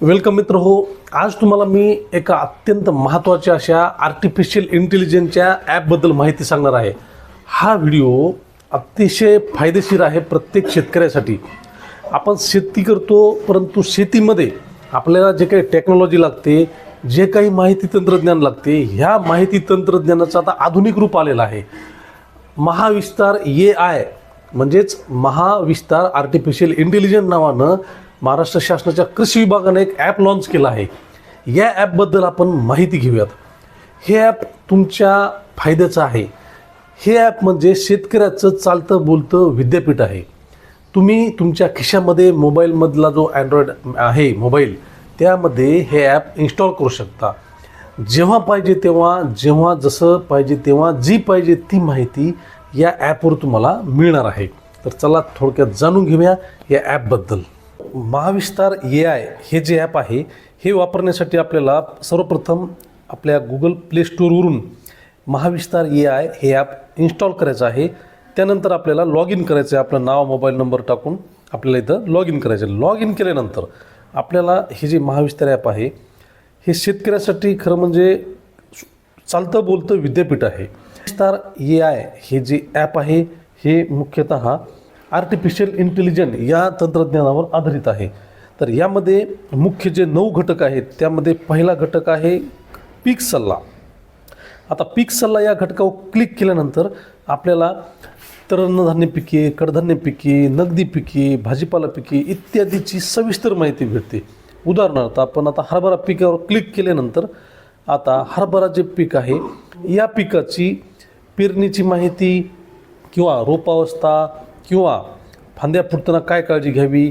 Welcome मित्र हो. आज तुम्हाला मी एका अत्यंत महत्त्वाच्या अशा आर्टिफिशियल इंटेलिजन्सच्या ॲपबद्दल माहिती सांगणार आहे. हा व्हिडिओ अतिशय फायदेशीर आहे प्रत्येक शेतकऱ्यासाठी. आपण शेती करतो परंतु शेतीमध्ये आपल्याला जे काही टेक्नॉलॉजी लागते जे काही माहिती तंत्रज्ञान लागते ह्या माहिती तंत्रज्ञानाचं आता आधुनिक रूप आलेलं आहे. महाविस्तार ए आय म्हणजेच महाविस्तार आर्टिफिशियल इंटेलिजन्स नावानं महाराष्ट्र शासनाच्या कृषी विभागाने एक ॲप लॉन्च केला आहे. या ॲपबद्दल आपण माहिती घेऊयात. हे ॲप तुमच्या फायद्याचं आहे. हे ॲप म्हणजे शेतकऱ्याचं चालतं बोलतं विद्यापीठ आहे. तुम्ही तुमच्या खिशामध्ये मोबाईलमधला जो अँड्रॉइड आहे मोबाईल त्यामध्ये हे ॲप इन्स्टॉल करू शकता. जेव्हा पाहिजे तेव्हा जेव्हा जसं पाहिजे तेव्हा जी पाहिजे ती माहिती या ॲपवर तुम्हाला मिळणार आहे. तर चला थोडक्यात जाणून घेऊया या ॲपबद्दल महाविस्तार ए आय हे जे ॲप आहे हे वापरण्यासाठी आपल्याला सर्वप्रथम आपल्या गुगल प्ले स्टोरवरून महाविस्तार ए आय हे ॲप इन्स्टॉल करायचं आहे. त्यानंतर आपल्याला लॉग इन करायचं आहे. आपलं नाव मोबाईल नंबर टाकून आपल्याला इथं लॉग इन करायचं आहे. लॉग इन केल्यानंतर आपल्याला हे जे महाविस्तार ॲप आहे हे शेतकऱ्यासाठी खरं म्हणजे चालतं बोलतं विद्यापीठ आहे. विस्तार ए आय हे जे ॲप आहे हे मुख्यतः आर्टिफिशियल इंटेलिजन्स या तंत्रज्ञानावर आधारित आहे. तर यामध्ये मुख्य जे नऊ घटक आहेत त्यामध्ये पहिला घटक आहे पीक सल्ला. आता पीक सल्ला या घटकावर क्लिक केल्यानंतर आपल्याला तरणधान्य पिके कडधान्य पिके नगदी पिके भाजीपाला पिके इत्यादीची सविस्तर माहिती भेटते. उदाहरणार्थ आपण आता हरभरा पिकावर क्लिक केल्यानंतर आता हरभरा जे पीक आहे या पिकाची पेरणीची माहिती किंवा रोपावस्था किंवा फांद्या फुटताना काय काळजी घ्यावी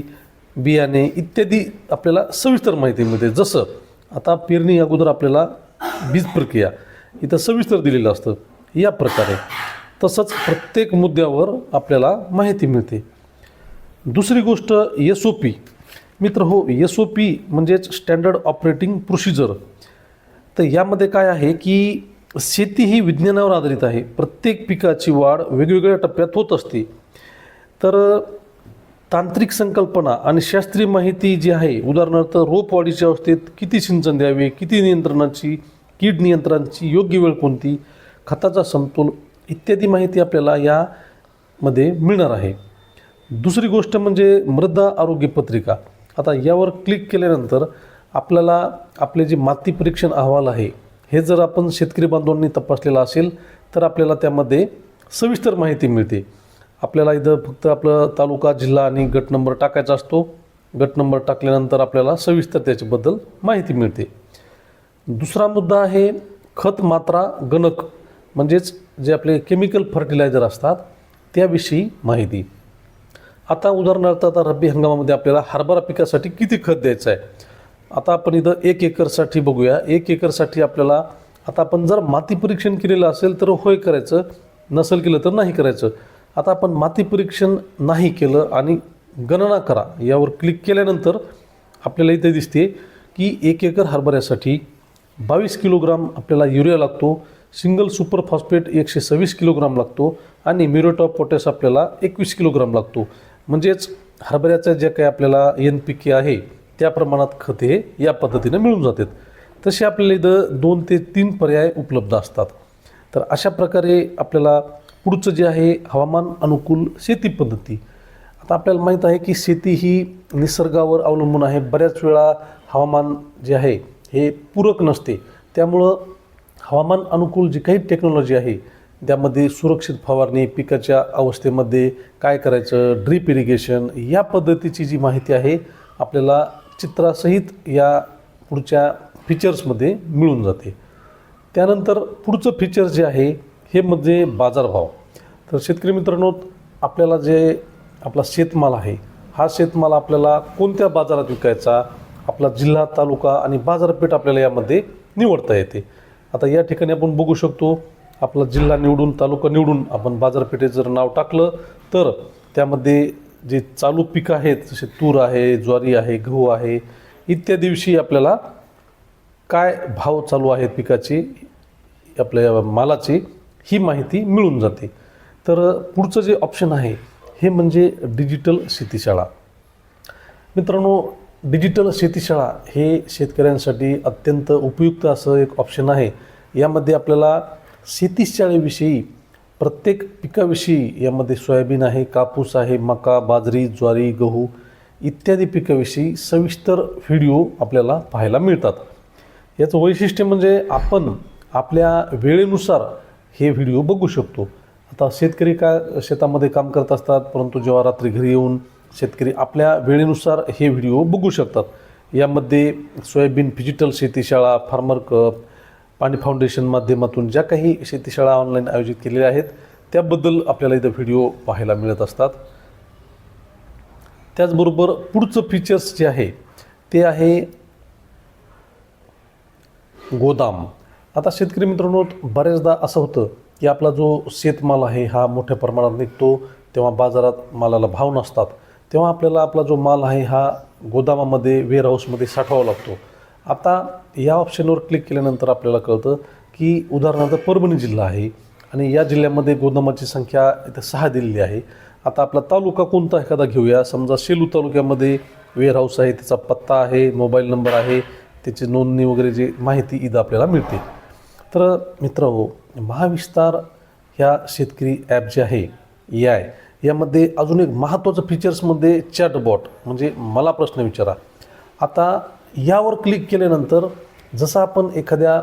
बियाणे इत्यादी आपल्याला सविस्तर माहिती मिळते. जसं आता पेरणी अगोदर आपल्याला बीज प्रक्रिया इथं सविस्तर दिलेलं असतं. या प्रकारे तसंच प्रत्येक मुद्द्यावर आपल्याला माहिती मिळते. दुसरी गोष्ट एस ओ पी मित्र हो एस ओ पी म्हणजेच स्टँडर्ड ऑपरेटिंग प्रोसिजर तर यामध्ये काय आहे की शेती ही विज्ञानावर आधारित आहे. प्रत्येक पिकाची वाढ वेगवेगळ्या टप्प्यात होत असते. तर तांत्रिक संकल्पना आणि शास्त्रीय माहिती जी आहे उदाहरणार्थ रोप वाढीच्या अवस्थेत किती सिंचन द्यावे किती नियंत्रणाची कीड नियंत्रणाची योग्य वेळ कोणती खताचा समतोल इत्यादी माहिती आपल्याला यामध्ये मिळणार आहे. दुसरी गोष्ट म्हणजे मृदा आरोग्य पत्रिका. आता यावर क्लिक केल्यानंतर आपल्याला आपले जे माती परीक्षण अहवाल आहे हे जर आपण शेतकरी बांधवांनी तपासलेलं असेल तर आपल्याला त्यामध्ये सविस्तर माहिती मिळते. आपल्याला इथं फक्त आपलं तालुका जिल्हा आणि गट नंबर टाकायचा असतो. गट नंबर टाकल्यानंतर आपल्याला सविस्तर त्याच्याबद्दल माहिती मिळते. दुसरा मुद्दा आहे खत मात्रा गणक म्हणजेच जे आपले केमिकल फर्टिलायझर असतात त्याविषयी माहिती. आता उदाहरणार्थ आता रब्बी हंगामामध्ये आपल्याला हरभरा पिकासाठी किती खत द्यायचं आहे? आता आपण इथं एक एकरसाठी बघूया. एक एकरसाठी आपल्याला आता आपण जर माती परीक्षण केलेलं असेल तर होय करायचं नसेल केलं तर नाही करायचं. आता आपण माती परीक्षण नाही केलं आणि गणना करा. यावर क्लिक केल्यानंतर आपल्याला इथे दिसते की एक एकर हरभऱ्यासाठी बावीस किलोग्राम आपल्याला युरिया लागतो सिंगल सुपर फॉस्फेट एकशे सव्वीस किलोग्राम लागतो आणि म्युरेट ऑफ पोटॅश आपल्याला एकवीस किलोग्राम लागतो. म्हणजेच हरभऱ्याचं जे काही आपल्याला एन पी के आहे त्या प्रमाणात खते या पद्धतीनं मिळून जातात. तसे आपल्याला इथं दोन ते तीन पर्याय उपलब्ध असतात. तर अशा प्रकारे आपल्याला पुढचं जे आहे हवामान अनुकूल शेती पद्धती. आता आपल्याला माहीत आहे की शेती ही निसर्गावर अवलंबून आहे. बऱ्याच वेळा हवामान जे आहे हे पूरक नसते. त्यामुळं हवामान अनुकूल जी काही टेक्नॉलॉजी आहे त्यामध्ये सुरक्षित फवारणी पिकाच्या अवस्थेमध्ये काय करायचं ड्रीप इरिगेशन या पद्धतीची जी माहिती आहे आपल्याला चित्रासहित या पुढच्या फीचर्समध्ये मिळून जाते. त्यानंतर पुढचं फीचर जे आहे हे म्हणजे बाजारभाव. तर शेतकरी मित्रांनो आपल्याला जे आपला शेतमाल आहे हा शेतमाल आपल्याला कोणत्या बाजारात विकायचा आपला जिल्हा तालुका आणि बाजारपेठ आपल्याला यामध्ये निवडता येते. आता या ठिकाणी आपण बघू शकतो आपला जिल्हा निवडून तालुका निवडून आपण बाजारपेठेत जर नाव टाकलं तर त्यामध्ये जे चालू पिकं आहेत जसे तूर आहे ज्वारी आहे गहू आहे इत्यादीविषयी आपल्याला काय भाव चालू आहेत पिकाची आपल्या मालाची ही माहिती मिळून जाते. तर पुढचं जे ऑप्शन आहे हे म्हणजे डिजिटल शेतीशाळा. मित्रांनो डिजिटल शेतीशाळा हे शेतकऱ्यांसाठी अत्यंत उपयुक्त असं एक ऑप्शन आहे. यामध्ये आपल्याला शेतीशाळेविषयी प्रत्येक पिकाविषयी यामध्ये सोयाबीन आहे कापूस आहे मका बाजरी ज्वारी गहू इत्यादी पिकाविषयी सविस्तर व्हिडिओ आपल्याला पाहायला मिळतात. याचं वैशिष्ट्य म्हणजे आपण आपल्या वेळेनुसार हे व्हिडिओ बघू शकतो. आता शेतकरी का शेतामध्ये काम करत असतात परंतु जेव्हा रात्री घरी येऊन शेतकरी आपल्या वेळेनुसार हे व्हिडिओ बघू शकतात. यामध्ये सोयाबीन डिजिटल शेतीशाळा फार्मर कप पाणी फाउंडेशन माध्यमातून ज्या काही शेतीशाळा ऑनलाईन आयोजित केलेल्या आहेत त्याबद्दल आपल्याला इथं व्हिडिओ पाहायला मिळत असतात. त्याचबरोबर पुढचं फीचर्स जे आहे ते आहे गोदाम. आता शेतकरी मित्रांनो बऱ्याचदा असं होतं की आपला जो शेतमाल आहे हा मोठ्या प्रमाणात निघतो तेव्हा बाजारात मालाला भाव नसतात. तेव्हा आपल्याला आपला जो माल आहे हा गोदामामध्ये वेअरहाऊसमध्ये साठवावा लागतो. आता या ऑप्शनवर क्लिक केल्यानंतर आपल्याला कळतं की उदाहरणार्थ परभणी जिल्हा आहे आणि या जिल्ह्यामध्ये गोदामाची संख्या इथं सहा दिलेली आहे. आता आपला तालुका कोणता एखादा घेऊया. समजा सेलू तालुक्यामध्ये वेअरहाऊस आहे त्याचा पत्ता आहे मोबाईल नंबर आहे त्याची नोंदणी वगैरे जी माहिती इथं आपल्याला मिळते. तर मित्र हो महाविस्तार ह्या शेतकरी ॲप जे आहे ए आय यामध्ये अजून एक महत्त्वाचं फीचर्समध्ये चॅटबॉट म्हणजे मला प्रश्न विचारा. आता यावर क्लिक केल्यानंतर जसं आपण एखाद्या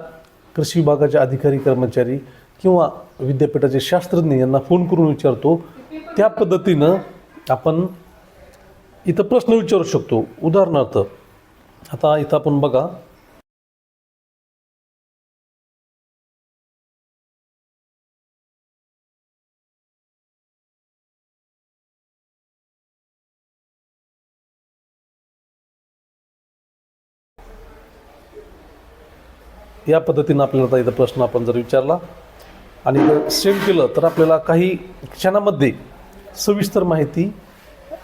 कृषी विभागाचे अधिकारी कर्मचारी किंवा विद्यापीठाचे शास्त्रज्ञ यांना फोन करून विचारतो त्या पद्धतीनं आपण इथं प्रश्न विचारू शकतो. उदाहरणार्थ आता इथं आपण बघा या पद्धतीनं आपल्याला आता इथं प्रश्न आपण जर विचारला आणि जर सेव्ह केलं तर आपल्याला काही क्षणामध्ये सविस्तर माहिती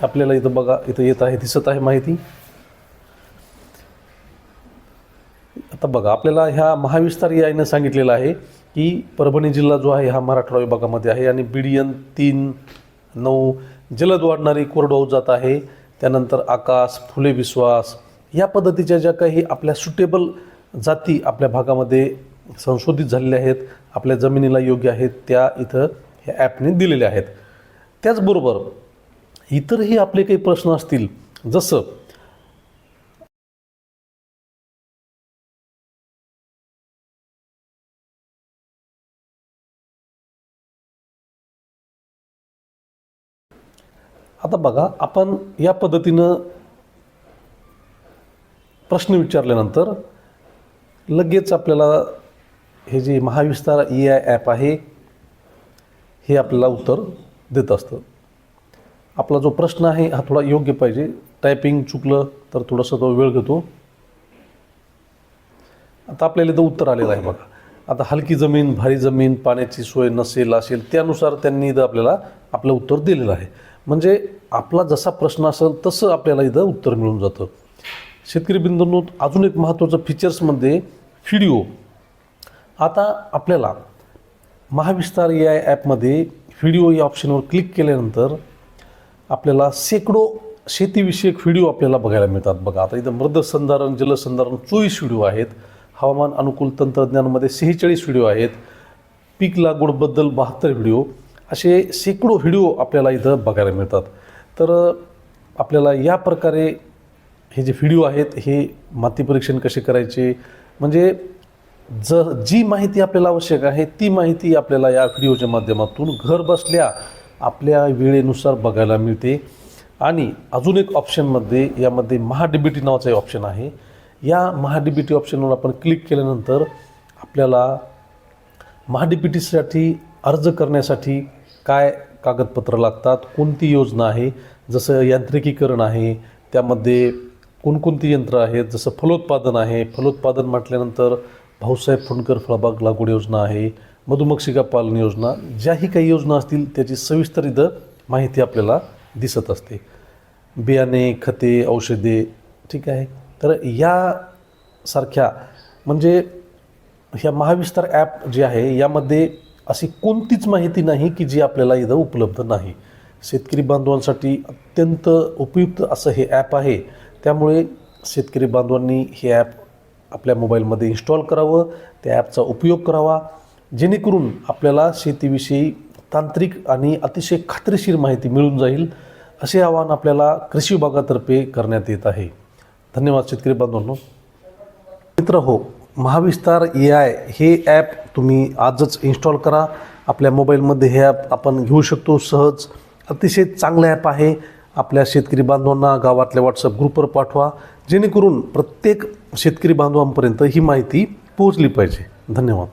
आपल्याला इथं बघा इथं येत आहे दिसत आहे माहिती. आता बघा आपल्याला ह्या महाविस्तार यायनं सांगितलेलं आहे की परभणी जिल्हा जो आहे हा मराठवाडा विभागामध्ये आहे आणि बिडियन तीन नऊ जलद वाढणारी कोरडवाहू जात आहे. त्यानंतर आकाश फुले विश्वास या पद्धतीच्या ज्या काही आपल्या सुटेबल जाती आपल्या भागामध्ये संशोधित झालेल्या आहेत आपल्या जमिनीला योग्य आहेत त्या इथं ह्या ॲपने दिलेल्या आहेत. त्याचबरोबर इतरही आपले काही प्रश्न असतील जसं आता बघा आपण या पद्धतीनं प्रश्न विचारल्यानंतर लगेच आपल्याला हे जे महाविस्तार ई आय ॲप आहे हे आपल्याला उत्तर देत असतं. आपला जो प्रश्न आहे हा थोडा योग्य पाहिजे. टायपिंग चुकलं तर थोडंसं तो वेळ घेतो. आता आपल्याला इथं उत्तर आलेलं आहे बघा. आता हलकी जमीन भारी जमीन पाण्याची सोय नसेल असेल त्यानुसार त्यांनी इथं आपल्याला आपलं उत्तर दिलेलं आहे. म्हणजे आपला जसा प्रश्न असेल तसं आपल्याला इथं उत्तर मिळून जातं. शेतकरी बिंदूंनो अजून एक महत्त्वाचं फीचर्समध्ये व्हिडिओ. आता आपल्याला महाविस्तार या ॲपमध्ये व्हिडिओ या ऑप्शनवर क्लिक केल्यानंतर आपल्याला शेकडो शेतीविषयक व्हिडिओ आपल्याला बघायला मिळतात. बघा आता इथं मृदसंधारण जलसंधारण चोवीस व्हिडिओ आहेत. हवामान अनुकूल तंत्रज्ञानामध्ये सेहेचाळीस व्हिडिओ आहेत. पीक लागवडबद्दल बहात्तर व्हिडिओ. असे शेकडो व्हिडिओ आपल्याला इथं बघायला मिळतात. तर आपल्याला या प्रकारे हे जे व्हिडिओ आहेत हे माती परीक्षण कसे करायचे म्हणजे ज जी माहिती आपल्याला आवश्यक आहे ती माहिती आपल्याला या व्हिडिओच्या माध्यमातून घर बसल्या आपल्या वेळेनुसार बघायला मिळते. आणि अजून एक ऑप्शनमध्ये यामध्ये महाडीबीटी नावाचं ऑप्शन आहे. या महाडीबीटी ऑप्शनवर आपण क्लिक केल्यानंतर आपल्याला महाडीबीटीसाठी अर्ज करण्यासाठी काय कागदपत्र लागतात कोणती योजना आहे जसं यांत्रिकीकरण आहे त्यामध्ये कोणकोणती यंत्र आहेत? जसं फलोत्पादन आहे. फलोत्पादन म्हटल्यानंतर भाऊसाहेब फुंडकर फळबाग लागवड योजना आहे मधुमक्षिका पालन योजना ज्याही काही योजना असतील त्याची सविस्तर इथं माहिती आपल्याला दिसत असते. बियाणे खते औषधे ठीक आहे? तर यासारख्या म्हणजे ह्या महाविस्तार ॲप जे आहे यामध्ये अशी कोणतीच माहिती नाही की जी आपल्याला इथं उपलब्ध नाही. शेतकरी बांधवांसाठी अत्यंत उपयुक्त असं हे ॲप आहे. त्यामुळे शेतकरी बांधवांनी हे ॲप आपल्या मोबाईलमध्ये इन्स्टॉल करावं त्या ॲपचा उपयोग करावा जेणेकरून आपल्याला शेतीविषयी तांत्रिक आणि अतिशय खात्रीशीर माहिती मिळून जाईल असे आवाहन आपल्याला कृषी विभागातर्फे करण्यात येत आहे. धन्यवाद शेतकरी बांधवांनो. मित्र हो महाविस्तार ए आय हे ॲप तुम्ही आजच इन्स्टॉल करा. आपल्या मोबाईलमध्ये हे ॲप आपण घेऊ शकतो सहज. अतिशय चांगलं ॲप आहे. आपल्या शेतकरी बांधवांना गावातल्या व्हॉट्सअप ग्रुपवर पाठवा जेणेकरून प्रत्येक शेतकरी बांधवांपर्यंत ही माहिती पोहोचली पाहिजे. धन्यवाद.